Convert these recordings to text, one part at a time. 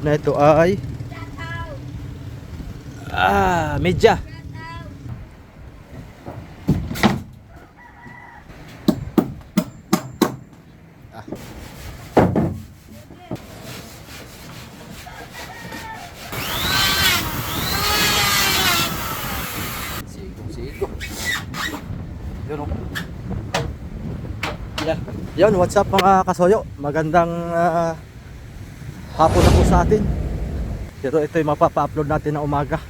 na ito ay ah, medya. Ah. Yan. What's up mga kasoyo? Magandang ah, hapon na po sa atin. Pero ito yung mapapa-upload natin na umaga.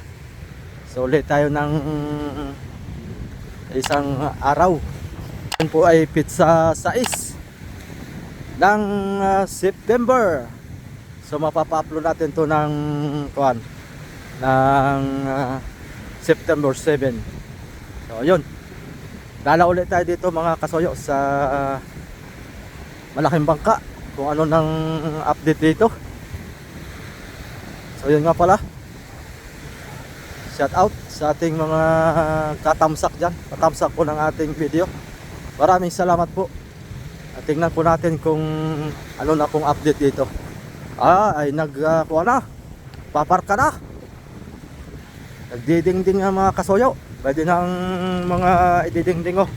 So ulit tayo ng isang araw. Yan po ay pizza 6 ng ah, September. So mapapa-upload natin to ng kuan ng ah, September 7. So yun. Dala ulit tayo dito mga kasoyo sa ah, malaking bangka kung ano nang update dito. So yun nga pala. Shout out sa ating mga katamsak dyan. Katamsak po ng ating video. Maraming salamat po. At tingnan po natin kung ano na pong update dito. Ah, ay nag uh, na. Paparka na. Nagdidingding ang mga kasoyo. Pwede na ang mga ididingding oh.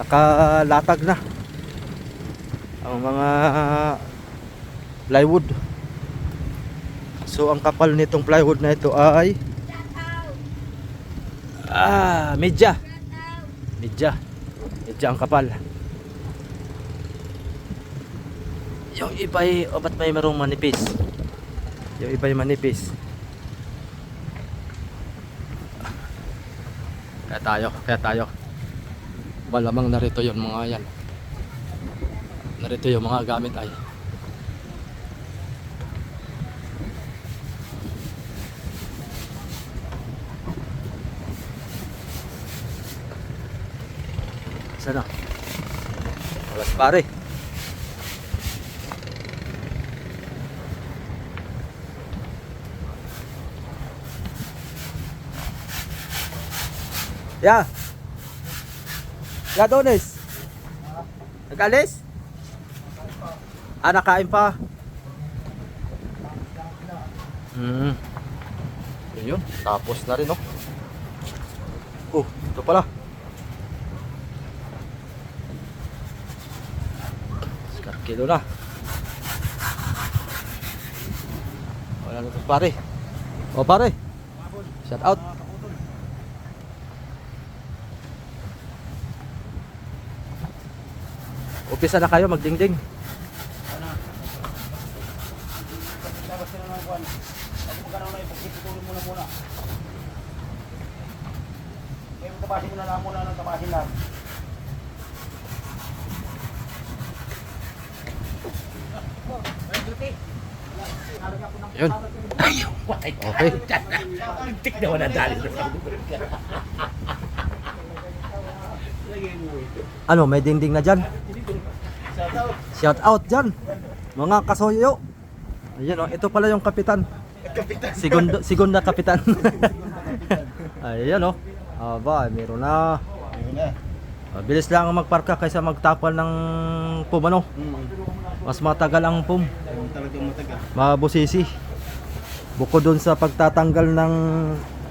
Nakalatag na. Ang mga plywood. So ang kapal nitong plywood na ito ay Ah, medya. Medya. Medya ang kapal. Yung iba ay, o ba't may marong manipis? Yung iba ay manipis. Kaya tayo, kaya tayo. Malamang narito yung mga yan. Narito yung mga gamit ay. Sana. Alas pare. Ya. Ya Donis. Nag-alis? Ah, nakain pa. Hmm. Yun, tapos na rin, oh. Oh, ito pala. Kilo na. Wala na to pare. O pare. Shout out. Umpisa na kayo magdingding. Tabasin mo na lang muna ng tabasin lang. Yun. Okay. Tik na wala dali. Ano, may dingding na dyan? Shout out dyan. Mga kasoyo. Ayan o, ito pala yung kapitan. Segundo, segunda kapitan. Ayan o. Aba, meron na. Ah, Bilis lang ang magparka kaysa magtapal ng pum ano. Mas matagal ang pum. Mabusisi. Bukod dun sa pagtatanggal ng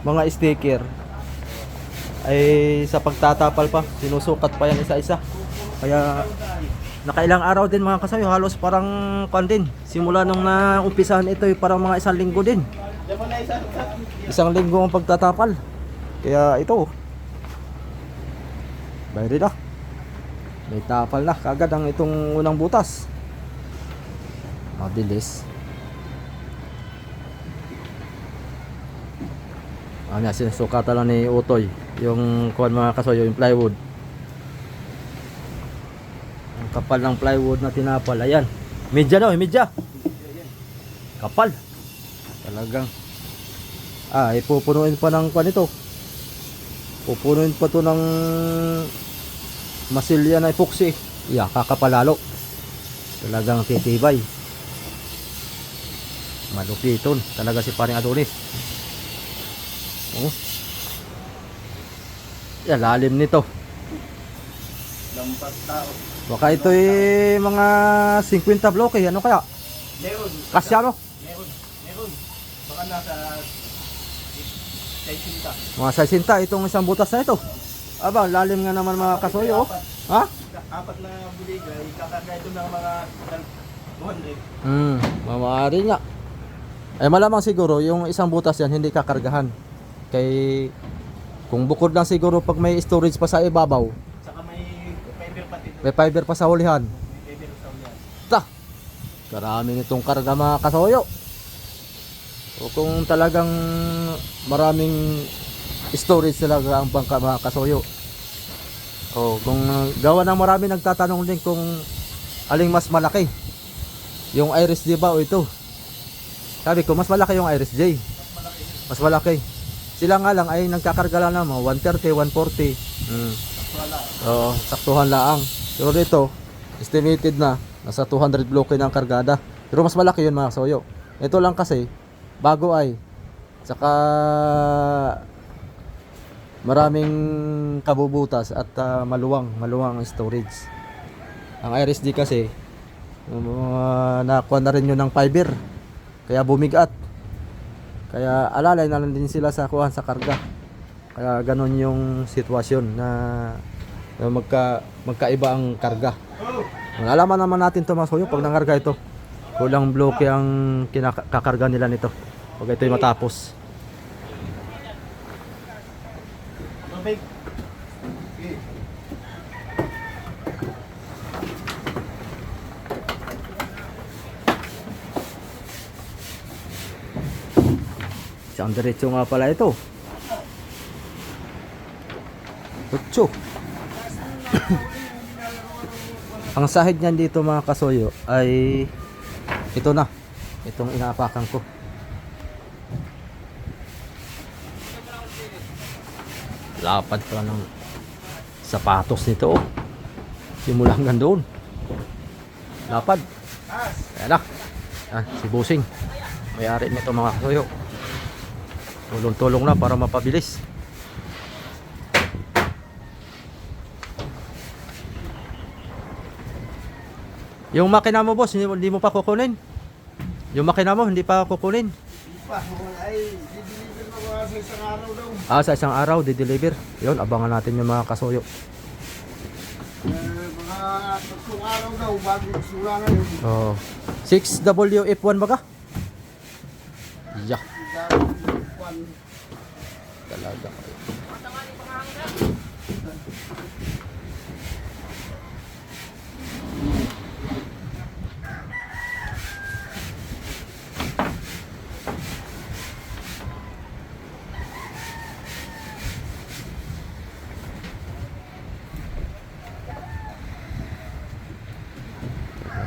mga sticker ay sa pagtatapal pa, sinusukat pa yan isa-isa. Kaya nakailang araw din mga kasayo, halos parang kan din. Simula nung naumpisahan ito, ay parang mga isang linggo din. Isang linggo ang pagtatapal. Kaya ito, bayri na. May tapal na kagad ang itong unang butas. Mabilis. Ano, sinusukatan lang ni Utoy yung kuwan mga kasoyo, yung plywood. Ang kapal ng plywood na tinapal. Ayan. Medya daw, eh, medya. Kapal. Talagang. Ah, ipupunuin pa ng kuwan ito. Pupunuin pa to ng masilya na epoxy. Yeah, kakapalalo. Talagang titibay. Malupiton. Talaga si paring Adonis. Oh. Yan, lalim nito. Lampas tao. Baka ito eh, mga 50 bloke. Ano kaya? Meron. Kasya no? Meron. Meron. Baka nasa... Mga 60 itong isang butas na ito. Aba, lalim nga naman mga kasoyo. oh. Ha? Apat na buligay, kakagay ito ng mga 200. Hmm, mamari nga. Ay malamang siguro yung isang butas yan hindi kakargahan. Kay kung bukod lang siguro pag may storage pa sa ibabaw, Saka may fiber pati doon. may fiber pa sa hulihan. May fiber sa ulian. Ta. Karami nitong karga mga kasoyo. O kung talagang maraming storage talaga ang bangka mga kasoyo. O kung uh, gawa ng marami nagtatanong din kung aling mas malaki. Yung Iris J ba o ito? Sabi ko mas malaki yung Iris J. Mas malaki. Sila nga lang ay nagkakarga lang naman 130, 140. Mm. Oo, saktuhan laang. Pero dito, estimated na, nasa 200 bloke na ang kargada. Pero mas malaki yun mga soyo. Ito lang kasi, bago ay, saka maraming kabubutas at ah, maluwang, maluwang ang storage. Ang Iris D kasi, uh, nakuha na rin yun ng fiber. Kaya bumigat. Kaya alalay na lang din sila sa kuhan sa karga. Kaya ganun yung sitwasyon na na magka magkaiba ang karga. Malalaman naman natin to mga soyo pag nangarga ito. Kulang bloke ang kinakakarga nila nito. Pag ito'y matapos. Isang diretso nga pala ito. Otso. ang sahid niyan dito mga kasoyo ay ito na. Itong inaapakan ko. Lapad pa ng sapatos nito. Oh. Simula hanggang doon. Lapad. Ayan na. Ah, si Busing. May-ari nito mga kasoyo. Tulong-tulong na para mapabilis. Yung makina mo boss, hindi, mo- hindi mo pa kukunin. Yung makina mo, hindi pa kukunin. Pa, ay, dideliver mo sa isang araw daw. Ah, sa isang araw, di-deliver. Yun, abangan natin yung mga kasuyo. Eh, mga tatlong araw daw bago isula ngayon. Oh. 6WF1 ba ka? Yeah, talaga.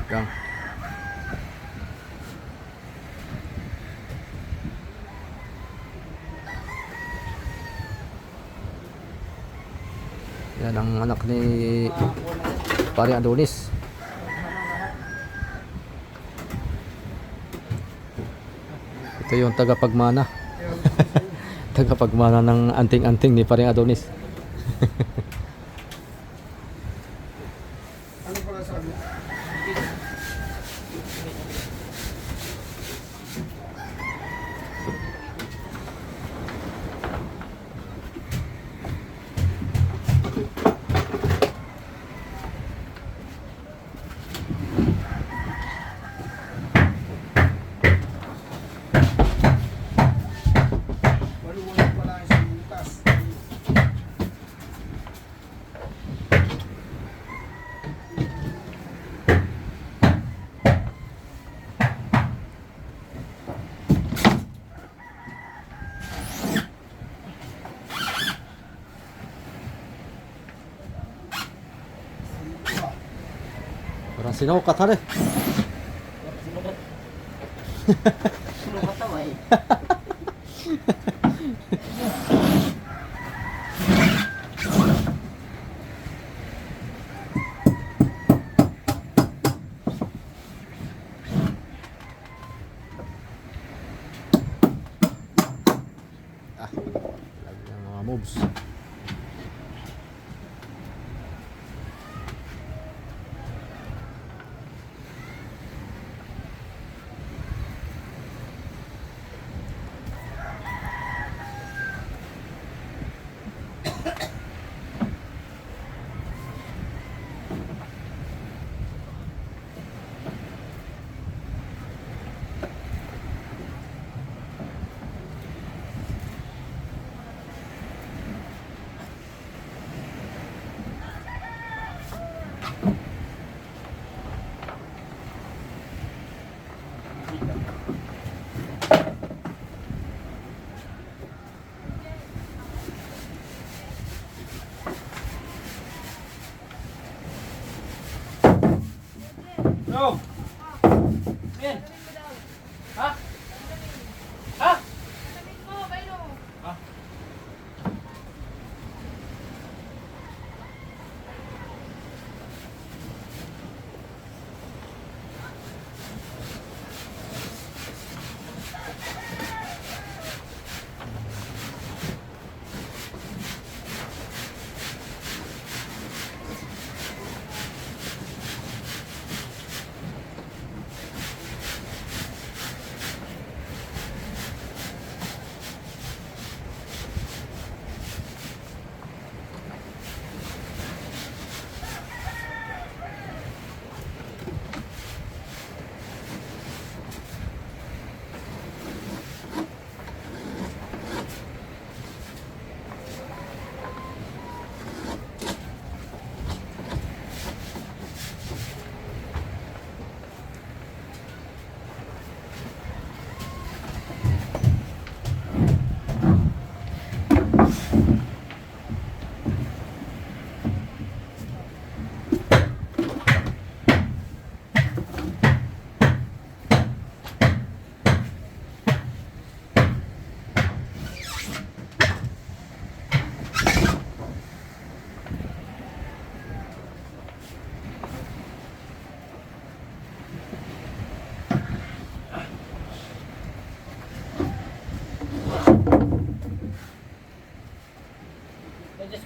Talagang. Ang anak ni Pare Adonis. Ito yung tagapagmana. tagapagmana ng anting-anting ni Pare Adonis. Parang sinukat ha rin. Ah, lagi ang mga moves.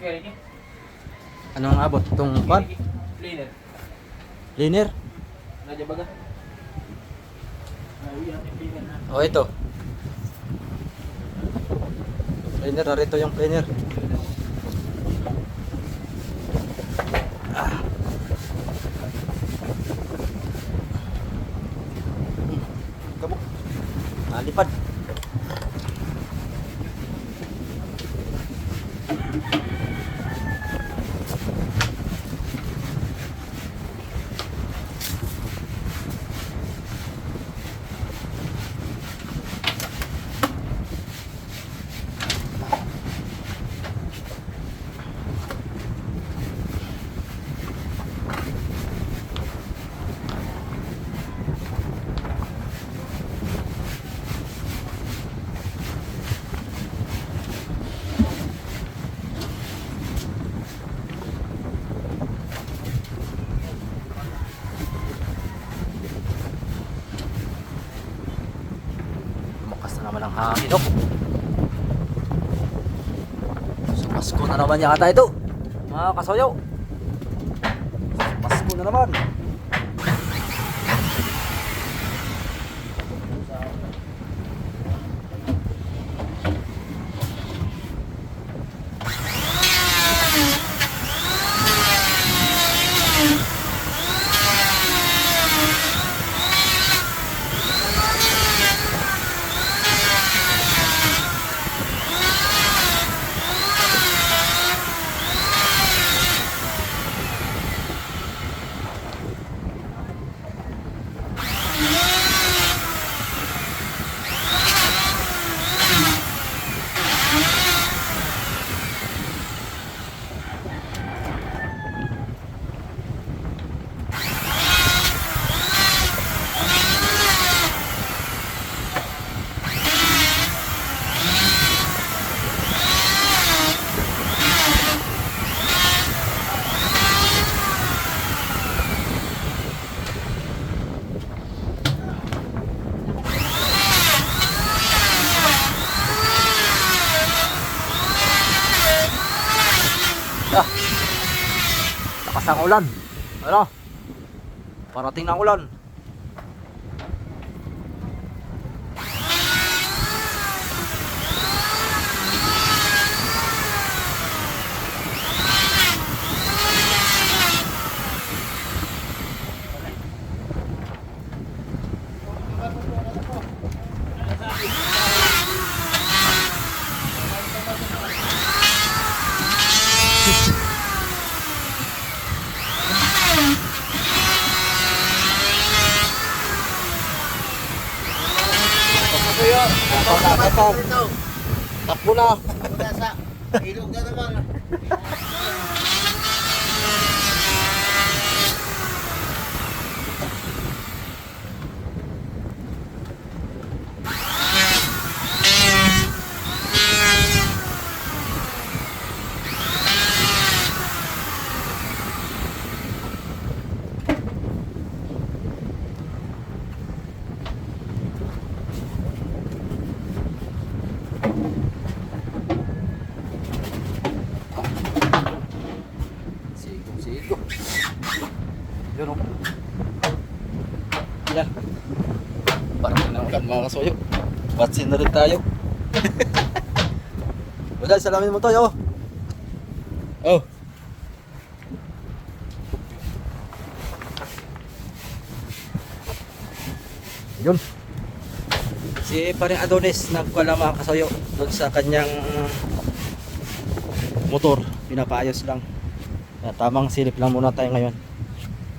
Security. Anong abot? Itong pan? Cleaner. Liner? Nadya baga. Ay, yan, cleaner na. O ito. Cleaner, narito yung cleaner. Ah. Kabuk. Nalipad. Bukas hangin, oh. So, Pasko na naman yata ito. Mga kasoyo. Pasko na naman. Lakas ang ulan. Ano? Parating na ulan. Takbo na, takbo. Ilog na naman. Sigo, sigo. Yun o. Yan. Parang na ulan mga kasuyo. Batsin na rin tayo. Wala, salamin mo tayo. Oh. Yun. Si paring Adonis nagkuha mga kasuyo doon sa kanyang motor. Pinapaayos lang. Yan, tamang silip lang muna tayo ngayon.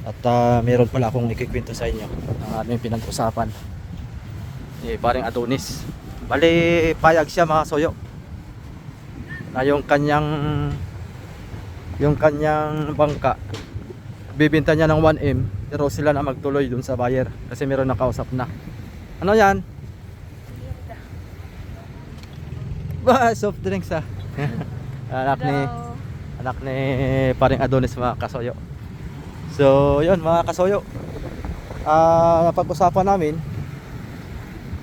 At ah, meron pala akong ikikwento sa inyo ang aming pinag-usapan. Eh, paring Adonis. Bali, payag siya mga soyo. Na yung kanyang yung kanyang bangka bibenta niya ng 1M pero sila na magtuloy dun sa buyer kasi meron nakausap na. Ano yan? Ba, soft drinks ah. Anak ni anak ni paring Adonis mga kasoyo. So, yun mga kasoyo. Ah, napag-usapan namin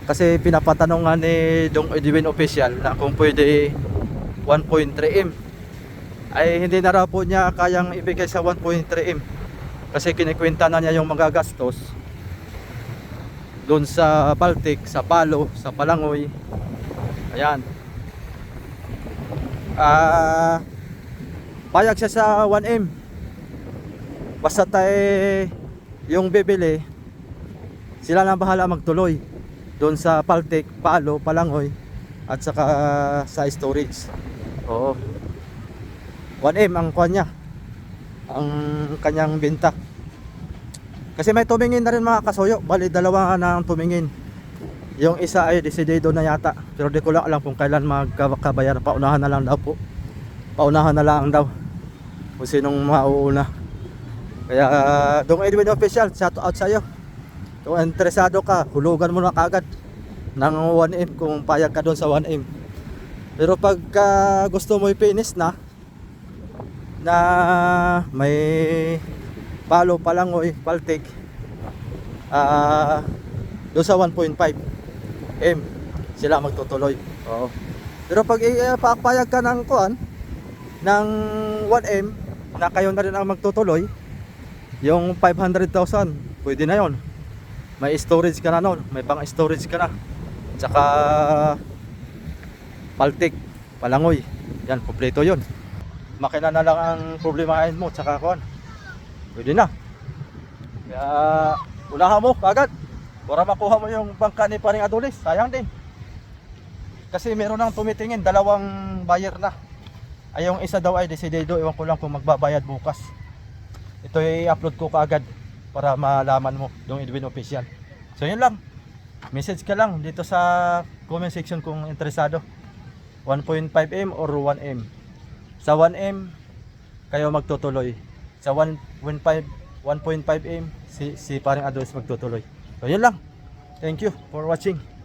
kasi pinapatanong nga ni Dong Edwin official na kung pwede 1.3M ay hindi na raw po niya kayang ibigay sa 1.3M kasi kinikwenta na niya yung mga gastos doon sa Baltic, sa Palo, sa Palangoy. Ayan. Ah payag siya sa 1M basta tayo yung bibili sila na bahala magtuloy doon sa Paltic, Palo, Palangoy at saka sa storage. Oo. 1M ang kuha niya. Ang kanyang binta kasi may tumingin na rin mga kasuyo bali dalawa na ang tumingin. Yung isa ay desidido na yata. Pero di ko lang alam kung kailan magkabayaran paunahan na lang daw po. Paunahan na lang daw kung sinong mauuna. Kaya dong Edwin official shout out sa'yo kung interesado ka hulugan mo na kagad ng 1M kung payag ka doon sa 1M pero pagka gusto mo i-finish na na may palo palangoy paltik ah doon sa 1.5 M sila magtutuloy. Oo. Pero pag ipapayag ka ng kuan ng 1M na kayo na rin ang magtutuloy yung 500,000 pwede na yon may storage ka na nun. May pang storage ka na. Tsaka paltik palangoy. Yan kompleto yon makina na lang ang problemahin mo tsaka kuan pwede na. Kaya unahan mo kagad para makuha mo yung bangka ni paring adulis sayang din. Kasi meron nang tumitingin dalawang buyer na. Ay isa daw ay desidido ewan ko lang kung magbabayad bukas. Ito i-upload ko kaagad para malaman mo yung Edwin official. So yun lang. Message ka lang dito sa comment section kung interesado. 1.5M or 1M sa 1M kayo magtutuloy. Sa 1.5 1.5M si si parang Adonis magtutuloy. So yun lang. Thank you for watching